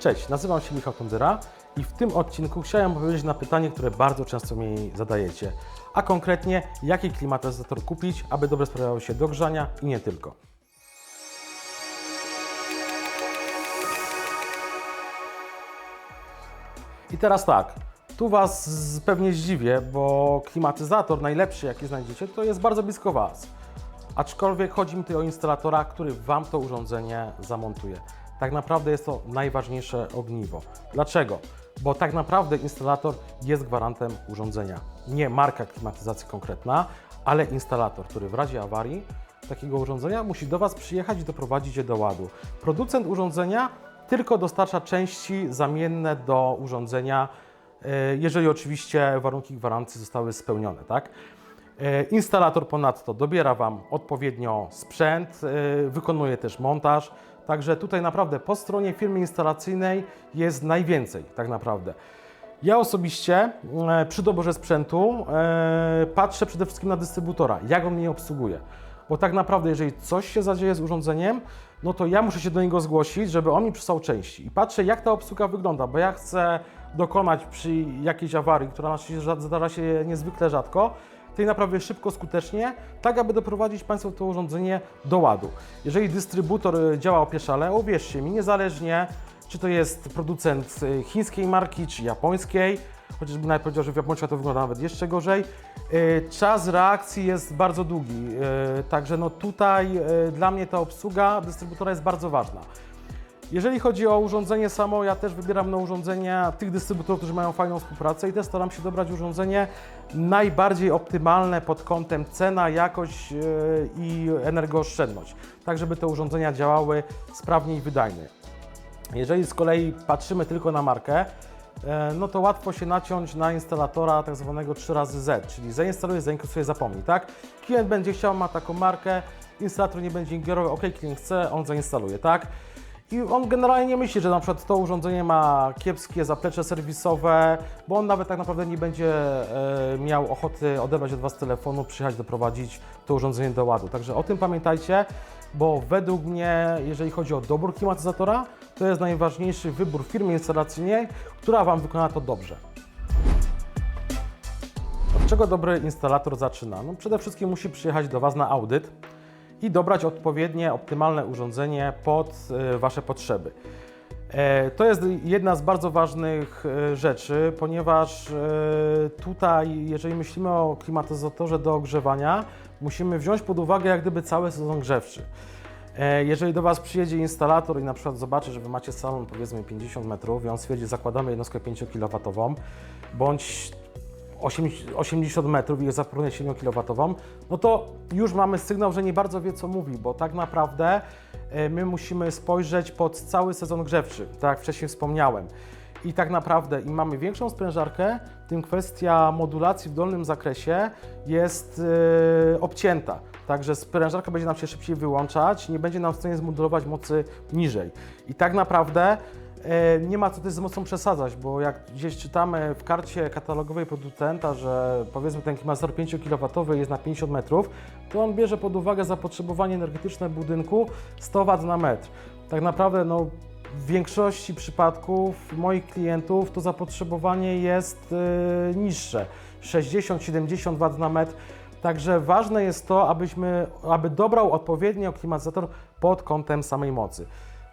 Cześć, nazywam się Michał Tondyra i w tym odcinku chciałem odpowiedzieć na pytanie, które bardzo często mi zadajecie, a konkretnie jaki klimatyzator kupić, aby dobrze sprawiało się do grzania i nie tylko. I teraz tak, tu Was pewnie zdziwię, bo klimatyzator najlepszy jaki znajdziecie to jest bardzo blisko Was. Aczkolwiek chodzi mi tutaj o instalatora, który Wam to urządzenie zamontuje. Tak naprawdę jest to najważniejsze ogniwo. Dlaczego? Bo tak naprawdę instalator jest gwarantem urządzenia. Nie marka klimatyzacji konkretna, ale instalator, który w razie awarii takiego urządzenia musi do Was przyjechać i doprowadzić je do ładu. Producent urządzenia tylko dostarcza części zamienne do urządzenia, e, jeżeli oczywiście warunki gwarancji zostały spełnione, tak? E, Instalator ponadto dobiera Wam odpowiednio sprzęt, e, wykonuje też montaż, także tutaj naprawdę po stronie firmy instalacyjnej jest najwięcej, tak naprawdę. Ja osobiście e, przy doborze sprzętu e, patrzę przede wszystkim na dystrybutora, jak on mnie obsługuje. Bo tak naprawdę, jeżeli coś się zadzieje z urządzeniem, no to ja muszę się do niego zgłosić, żeby on mi przysłał części. I patrzę, jak ta obsługa wygląda, bo ja chcę dokonać przy jakiejś awarii, która zdarza się niezwykle rzadko, tej naprawy szybko, skutecznie, tak aby doprowadzić Państwu to urządzenie do ładu. Jeżeli dystrybutor y, działa opieszale, uwierzcie mi, niezależnie czy to jest producent y, chińskiej marki, czy japońskiej, chociażby nawet powiedział, że w Japonii to wygląda nawet jeszcze gorzej, y, czas reakcji jest bardzo długi. Także no tutaj dla mnie ta obsługa dystrybutora jest bardzo ważna. Jeżeli chodzi o urządzenie samo, ja też wybieram na urządzenia tych dystrybutorów, którzy mają fajną współpracę i też staram się dobrać urządzenie najbardziej optymalne pod kątem cena, jakość yy, i energooszczędność, tak żeby te urządzenia działały sprawnie i wydajnie. Jeżeli z kolei patrzymy tylko na markę, e, no to łatwo się naciąć na instalatora tak zwanego 3 razy Z, czyli zainstaluje, zainkasuje, zapomnij, tak? Klient będzie chciał, ma taką markę, instalator nie będzie ingerował, ok, klient chce, on zainstaluje, tak? I on generalnie nie myśli, że na przykład to urządzenie ma kiepskie zaplecze serwisowe, bo on nawet tak naprawdę nie będzie e, miał ochoty odebrać od Was telefonu, przyjechać, doprowadzić to urządzenie do ładu. Także o tym pamiętajcie, bo według mnie, jeżeli chodzi o dobór klimatyzatora, to jest najważniejszy wybór firmy instalacyjnej, która Wam wykona to dobrze. Od czego dobry instalator zaczyna? No przede wszystkim musi przyjechać do Was na audyt i dobrać odpowiednie, optymalne urządzenie pod e, Wasze potrzeby. E, To jest jedna z bardzo ważnych e, rzeczy, ponieważ tutaj, jeżeli myślimy o klimatyzatorze do ogrzewania, musimy wziąć pod uwagę jak gdyby cały sezon grzewczy. Jeżeli do Was przyjedzie instalator i na przykład zobaczy, że Wy macie salon powiedzmy 50 metrów i on stwierdzi, zakładamy jednostkę 5 kW, bądź 80 80 metrów i zaproponuję 7 kW, no to już mamy sygnał, że nie bardzo wie co mówi, bo tak naprawdę e, my musimy spojrzeć pod cały sezon grzewczy, tak jak wcześniej wspomniałem. I tak naprawdę im mamy większą sprężarkę, tym kwestia modulacji w dolnym zakresie jest e, obcięta. Także sprężarka będzie nam się szybciej wyłączać, nie będzie nam w stanie zmodulować mocy niżej. I tak naprawdę Nie ma co też z mocą przesadzać, bo jak gdzieś czytamy w karcie katalogowej producenta, że powiedzmy ten klimatyzator 5 kW jest na 50 metrów, to on bierze pod uwagę zapotrzebowanie energetyczne budynku 100 W na metr. Tak naprawdę no, w większości przypadków moich klientów to zapotrzebowanie jest e, niższe, 60-70 W na metr. Także ważne jest to, abyśmy, aby dobrał odpowiednio klimatyzator pod kątem samej mocy.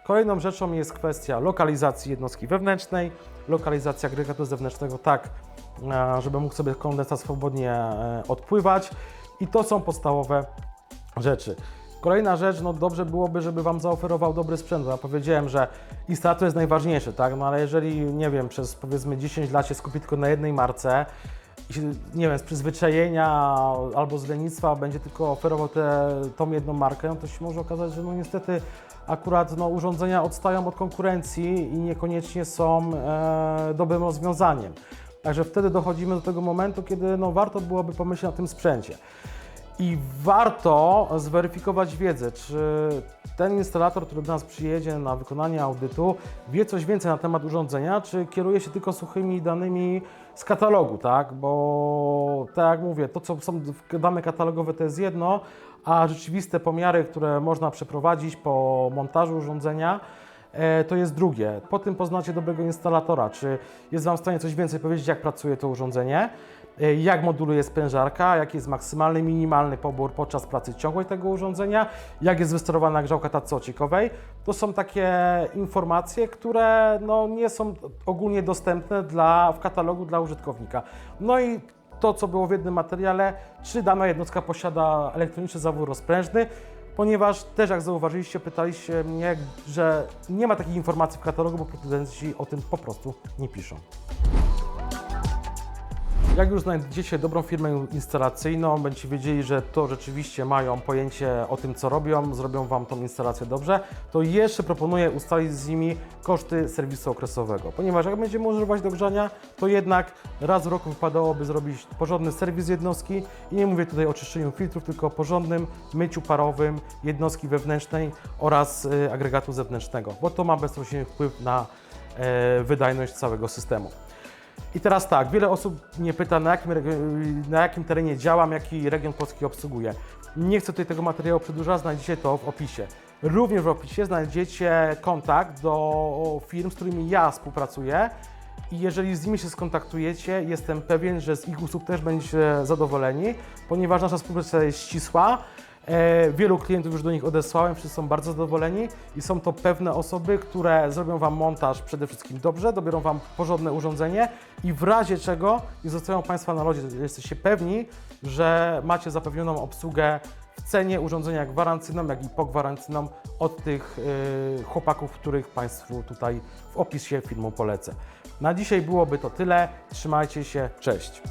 Kolejną rzeczą jest kwestia lokalizacji jednostki wewnętrznej, lokalizacja agregatu zewnętrznego tak, e, żeby mógł sobie kondensat swobodnie e, odpływać i to są podstawowe rzeczy. Kolejna rzecz, no dobrze byłoby, żeby Wam zaoferował dobry sprzęt. Ja powiedziałem, że instalator jest najważniejszy, tak? No ale jeżeli, nie wiem, przez powiedzmy 10 lat się skupi tylko na jednej marce, nie wiem, z przyzwyczajenia albo z lenistwa będzie tylko oferował tę tą jedną markę, no to się może okazać, że no niestety akurat no, urządzenia odstają od konkurencji i niekoniecznie są e, dobrym rozwiązaniem. Także wtedy dochodzimy do tego momentu, kiedy no, warto byłoby pomyśleć o tym sprzęcie. I warto zweryfikować wiedzę, czy ten instalator, który do nas przyjedzie na wykonanie audytu, wie coś więcej na temat urządzenia, czy kieruje się tylko suchymi danymi z katalogu, tak? Bo tak jak mówię, to co są dane katalogowe to jest jedno, a rzeczywiste pomiary, które można przeprowadzić po montażu urządzenia, to jest drugie. Po tym poznacie dobrego instalatora, czy jest Wam w stanie coś więcej powiedzieć, jak pracuje to urządzenie, e, jak moduluje sprężarka, jaki jest maksymalny, minimalny pobór podczas pracy ciągłej tego urządzenia, jak jest wysterowana grzałka tacocikowej. To są takie informacje, które no, nie są ogólnie dostępne dla, w katalogu dla użytkownika. No i to, co było w jednym materiale, czy dana jednostka posiada elektroniczny zawór rozprężny, ponieważ też jak zauważyliście, pytaliście mnie, że nie ma takich informacji w katalogu, bo producenci o tym po prostu nie piszą. Jak już znajdziecie dobrą firmę instalacyjną, będziecie wiedzieli, że to rzeczywiście mają pojęcie o tym, co robią, zrobią Wam tą instalację dobrze, to jeszcze proponuję ustalić z nimi koszty serwisu okresowego. Ponieważ jak będziemy używać do grzania, to jednak raz w roku wypadałoby zrobić porządny serwis jednostki i nie mówię tutaj o czyszczeniu filtrów, tylko o porządnym myciu parowym jednostki wewnętrznej oraz y, agregatu zewnętrznego, bo to ma bezpośredni wpływ na e, wydajność całego systemu. I teraz tak, wiele osób mnie pyta, na jakim, na jakim terenie działam, jaki region Polski obsługuję. Nie chcę tutaj tego materiału przedłużać, znajdziecie to w opisie. Również w opisie znajdziecie kontakt do firm, z którymi ja współpracuję. I jeżeli z nimi się skontaktujecie, jestem pewien, że z ich usług też będziecie zadowoleni, ponieważ nasza współpraca jest ścisła. E, wielu klientów już do nich odesłałem, wszyscy są bardzo zadowoleni i są to pewne osoby, które zrobią Wam montaż przede wszystkim dobrze, dobiorą Wam porządne urządzenie i w razie czego nie zostawią Państwa na lodzie, jesteście pewni, że macie zapewnioną obsługę w cenie urządzenia gwarancyjną, jak i pogwarancyjną od tych y, chłopaków, których Państwu tutaj w opisie filmu polecę. Na dzisiaj byłoby to tyle. Trzymajcie się, cześć.